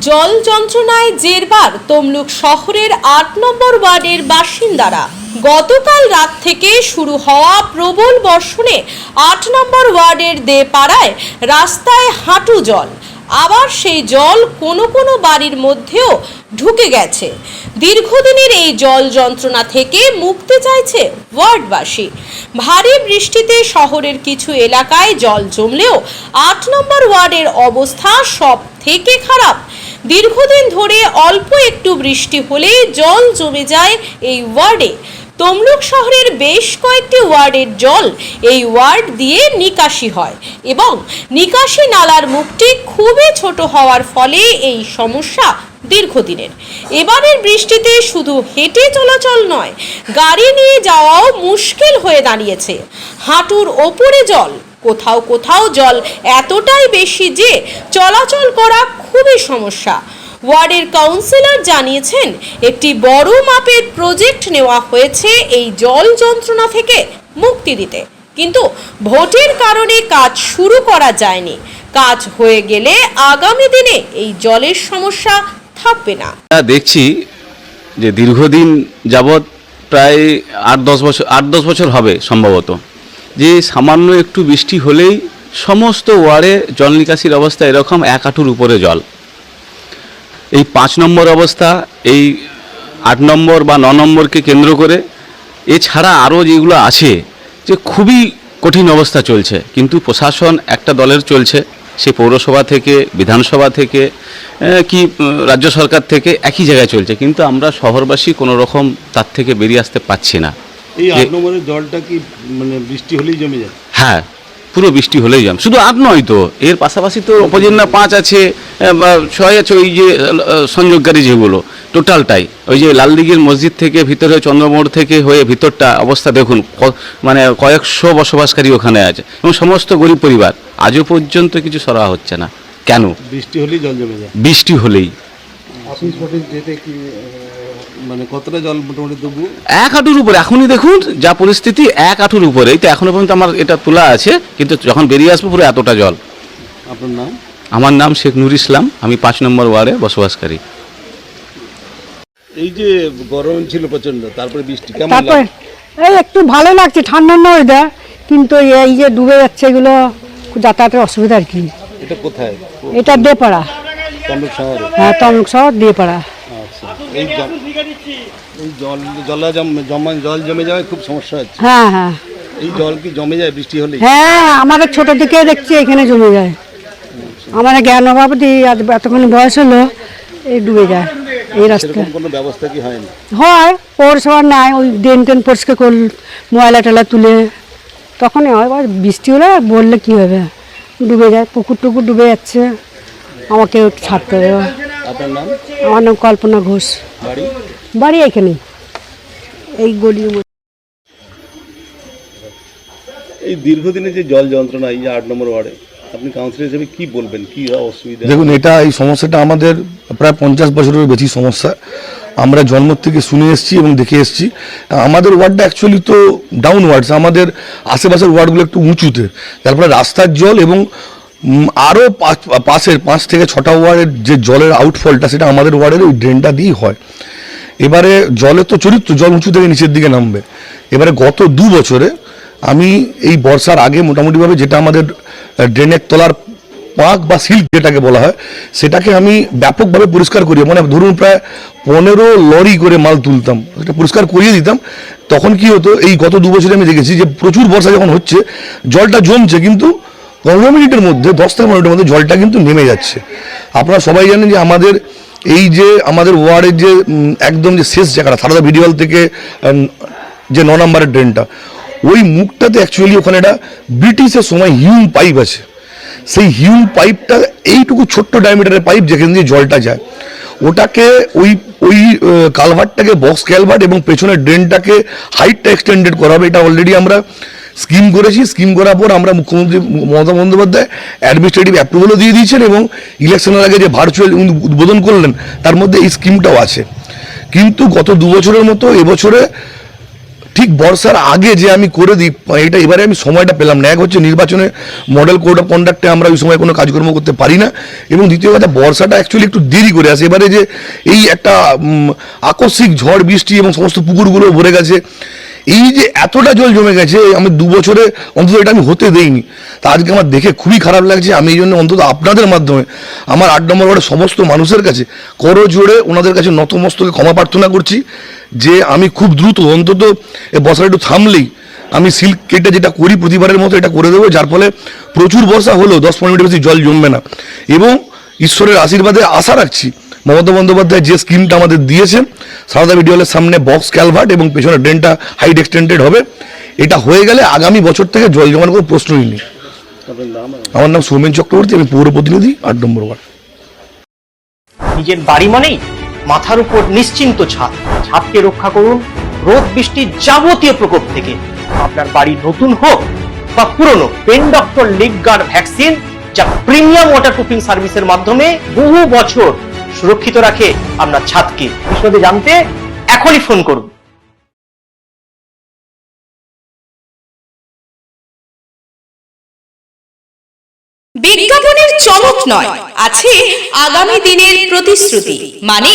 জল যন্ত্রণায় জেরবার তমলুক শহরের আট নম্বর ওয়ার্ডের বাসিন্দারা। গতকাল রাত থেকে শুরু হওয়া প্রবল বর্ষণে আট নম্বর ওয়ার্ডের দেপাড়ায় রাস্তায় হাঁটু জল। আবার সেই জল কোনো কোনো বাড়ির মধ্যেও ঢুকে গেছে। দীর্ঘদিনের এই জল যন্ত্রণা থেকে মুক্তি চাইছে ওয়ার্ডবাসী। ভারী বৃষ্টিতে শহরের কিছু এলাকায় জল জমলেও আট নম্বর ওয়ার্ডের অবস্থা সব থেকে খারাপ। দীর্ঘদিন ধরে অল্প একটু বৃষ্টি হলেই জল জমে যায় এই ওয়ার্ডে। তমলুক শহরের বেশ কয়েকটি ওয়ার্ডের জল এই ওয়ার্ড দিয়ে নিকাশি হয় এবং নিকাশি নালার মুখটি খুবই ছোট হওয়ার ফলে এই সমস্যা দীর্ঘদিনের। এবারের বৃষ্টিতে শুধু হেঁটে চলাচল নয়, গাড়ি নিয়ে যাওয়াও মুশকিল হয়ে দাঁড়িয়েছে। হাঁটুর ওপরে জল কোথাও কোথাও জল এতটাই বেশি যে চলাচল করা খুবই সমস্যা। ওয়ার্ডের কাউন্সিলর জানিয়েছেন, একটি বড় মাপের প্রজেক্ট নেওয়া হয়েছে এই জল যন্ত্রণা থেকে মুক্তি দিতে। কিন্তু ভোটের কারণে কাজ শুরু করা যায়নি। কাজ হয়ে গেলে আগামী দিনে এই জলের সমস্যা থাকবে না। দেখছি যে দীর্ঘদিন যাবৎ প্রায় আট দশ বছর, আট দশ বছর হবে সম্ভবত। যে সামান্য একটু বৃষ্টি হলেই সমস্ত ওয়ার্ডে জল নিকাশির অবস্থা এরকম এক হাঁটুর উপরে জল। এই পাঁচ নম্বর অবস্থা, এই আট নম্বর বা ন নম্বরকে কেন্দ্র করে এছাড়া আরও যেগুলো আছে যে খুবই কঠিন অবস্থা চলছে, কিন্তু প্রশাসন একটা দলের চলছে, সে পৌরসভা থেকে, বিধানসভা থেকে কি রাজ্য সরকার থেকে একই জায়গায় চলছে, কিন্তু আমরা শহরবাসী কোনো রকম তার থেকে বেরিয়ে আসতে পারছি না। এই আট নম্বরের জলটা কি মানে বৃষ্টি হলেই জমে যায়? হ্যাঁ পুরো বৃষ্টি হলেই যাম শুধু আট নয় তো এর পাশাপাশি তো অপজিন্না পাঁচ আছে বা ছয় আছে ওই যে সংযোগকারী যেগুলো টোটালটাই। ওই যে লালদিঘির মসজিদ থেকে ভিতরে চন্দ্রমোড় থেকে হয়ে ভিতরটা অবস্থা দেখুন ক- মানে কয়েকশো বসবাসকারী ওখানে আছে এবং সমস্ত গরিব পরিবার। আজও পর্যন্ত কিছু সরা হচ্ছে না। কেন? বৃষ্টি হলেই জল জমে যায়। বৃষ্টি হলেই। আপনি যেতে কি মানে কতটা জল মোটামুটি তবু এক হাঁটুর উপরে এখনই দেখুন যা পরিস্থিতি এক হাঁটুর উপরে। এই তো এখনও পর্যন্ত আমার এটা তোলা আছে কিন্তু যখন বেরিয়ে আসব পুরো এতটা জল। আপনার নাম? আমার নাম শেখ নুর ইসলাম আমি পাঁচ নম্বর ওয়ার্ডে বসবাসকারী। এই যে গরম ছিল প্রচণ্ড তারপরে বৃষ্টি কেমন তারপর এই একটু ভালো লাগছে ঠান্ডা না ওয়েদার কিন্তু এই যে ডুবে যাচ্ছে এগুলো খুব যাতায়াতের অসুবিধা আর কি। এটা কোথায়? এটা দেপাড়া। তমলুক শহরে? হ্যাঁ তমলুক শহর দেপাড়া। এই জল জলা জমা জল জমে যাওয়ায় খুব সমস্যা হচ্ছে। হ্যাঁ হ্যাঁ। এই জল কি জমে যায় বৃষ্টি হলেই? হ্যাঁ আমাদের ছোট থেকে দেখছি এখানে জমে যায়। আমার জ্ঞান অভাব দিয়ে এতক্ষণ বয়স হলো এই ডুবে যায় এই রাস্তা। কোনো ব্যবস্থা কি হয়নি? হয় পৌরসভার নাই ওই ড্রেন টেন পরিষ্কার করল ময়লা টয়লা তুলে। তখনই হয় এবার বৃষ্টি হলে বললে কী হবে? ডুবে যায় পুকুর টুকুর ডুবে যাচ্ছে আমাকে ছাড়তে হবে। আপনার নাম? আমার নাম কল্পনা ঘোষ। বাড়ি? বাড়ি এখানে। এই গলির এই দীর্ঘদিনে যে জল যন্ত্রণা এই যে আট নম্বর ওয়ার্ডে আপনি কাউন্সিলর হিসেবে কি বলবেন? কি অসুবিধা? দেখুন এটা এই সমস্যাটা আমাদের প্রায় পঞ্চাশ বছরের বেশি সমস্যা। আমরা জন্ম থেকে শুনে এসেছি এবং দেখে এসেছি। আমাদের ওয়ার্ডটা অ্যাকচুয়ালি তো ডাউন ওয়ার্ডস আমাদের আশেপাশের ওয়ার্ডগুলো একটু উঁচুতে। তারপরে রাস্তার জল এবং আরও পাঁচ, পাশের পাঁচ থেকে ছটা ওয়ার্ডের যে জলের আউটফলটা সেটা আমাদের ওয়ার্ডের ওই ড্রেনটা দিয়েই হয়। এবারে জলে তো চরিত্র, জল উঁচু থেকে নিচের দিকে নামবে। এবারে গত দু বছরে আমি এই বর্ষার আগে মোটামুটিভাবে যেটা আমাদের ড্রেনের তলার পাক বা সিল্ক যেটাকে বলা হয়, সেটাকে আমি ব্যাপকভাবে পরিষ্কার করি মানে ধরুন প্রায় পনেরো লরি করে মাল তুলতাম, সেটা পরিষ্কার করিয়ে দিতাম। তখন কি হতো, এই গত দু বছরে আমি দেখেছি যে প্রচুর বর্ষা যখন হচ্ছে, জলটা জমছে, কিন্তু পনেরো মিনিটের মধ্যে দশ থেকে পনেরো মিনিটের মধ্যে জলটা কিন্তু নেমে যাচ্ছে। আপনারা সবাই জানেন যে আমাদের এই যে, আমাদের ওয়ার্ডের যে একদম যে শেষ জায়গাটা, সারদা ভিডিওল থেকে যে ন নম্বরের ড্রেনটা, ওই মুখটাতে অ্যাকচুয়ালি ওখানে একটা ব্রিটিশের সময় হিউম পাইপ আছে। সেই হিউম পাইপটা, এইটুকু ছোট্ট ডায়ামিটারের পাইপ যেখান দিয়ে জলটা যায়, ওটাকে ওই ওই কালভার্টটাকে বক্স ক্যালভার্ট এবং পেছনের ড্রেনটাকে হাইটটা এক্সটেন্ডেড করা হবে। এটা অলরেডি আমরা স্কিম করেছি, স্কিম করার পর আমরা মুখ্যমন্ত্রী মমতা বন্দ্যোপাধ্যায় অ্যাডমিনিস্ট্রেটিভ অ্যাপ্রুভালও দিয়ে দিয়েছেন এবং ইলেকশনের আগে যে ভার্চুয়াল উদ্বোধন করলেন, তার মধ্যে এই স্কিমটাও আছে। কিন্তু গত দু বছরের মতো এবছরে ঠিক বর্ষার আগে যে আমি করে দিই, এটা এবারে আমি সময়টা পেলাম না। এক হচ্ছে নির্বাচনে মডেল কোড অফ কন্ডাক্টে আমরা ওই সময় কোনো কাজকর্ম করতে পারি না এবং দ্বিতীয় কথা, বর্ষাটা অ্যাকচুয়ালি একটু দেরি করে আসে। এবারে যে এই একটা আকস্মিক ঝড়, বৃষ্টি এবং সমস্ত পুকুরগুলো ভরে গেছে এই যে এতটা জল জমে গেছে, আমি দু বছরে অন্তত এটা আমি হতে দেইনি। তা আজকে আমার দেখে খুবই খারাপ লাগছে, আমি এই জন্য অন্তত আপনাদের মাধ্যমে, আমার আট নম্বর ওয়ার্ডের সমস্ত মানুষের কাছে করো জোরে ওনাদের কাছে নতমস্তকে ক্ষমা প্রার্থনা করছি, যে আমি খুব দ্রুত অন্তত বছর একটু থামলেই আমি সিল্ক কেটে যেটা করি প্রতিবারের মতো এটা করে দেবো, যার ফলে প্রচুর বর্ষা হলেও দশ পনেরো মিনিট বেশি জল জমবে না। এবং ঈশ্বরের আশীর্বাদে আশা রাখছি মমতা বন্দ্যোপাধ্যায় যে স্কিমটা আমাদের দিয়েছেন, সারদা ভিডিওলের সামনে বক্স ক্যালভার্ট এবং পেছনে ড্রেনটা হাইট এক্সটেন্ডেড হবে। এটা হয়ে গেলে আগামী বছর থেকে জল জমার কোনো প্রশ্নই নেই। আমার নাম সৌমেন চক্রবর্তী, আমি পৌর প্রতিনিধি, আট নম্বর ওয়ার্ড। নিজের বাড়ি মানেই মাথার উপর নিশ্চিন্ত ছাদ। ছাদকে রক্ষা করুন রোদ বৃষ্টির যাবতীয় প্রকোপ থেকে। আপনার বাড়ি নতুন হোক বা পুরনো pen doctor leak guard vaccine যা প্রিমিয়াম ওয়াটারপ্রুফিং সার্ভিসের মাধ্যমে বহু বছর সুরক্ষিত রাখে আপনার ছাদকে। বিশদে জানতে এখনই ফোন করুন। বিজ্ঞাপনের চমক নয়, আছে আগামী দিনের প্রতিশ্রুতি মানে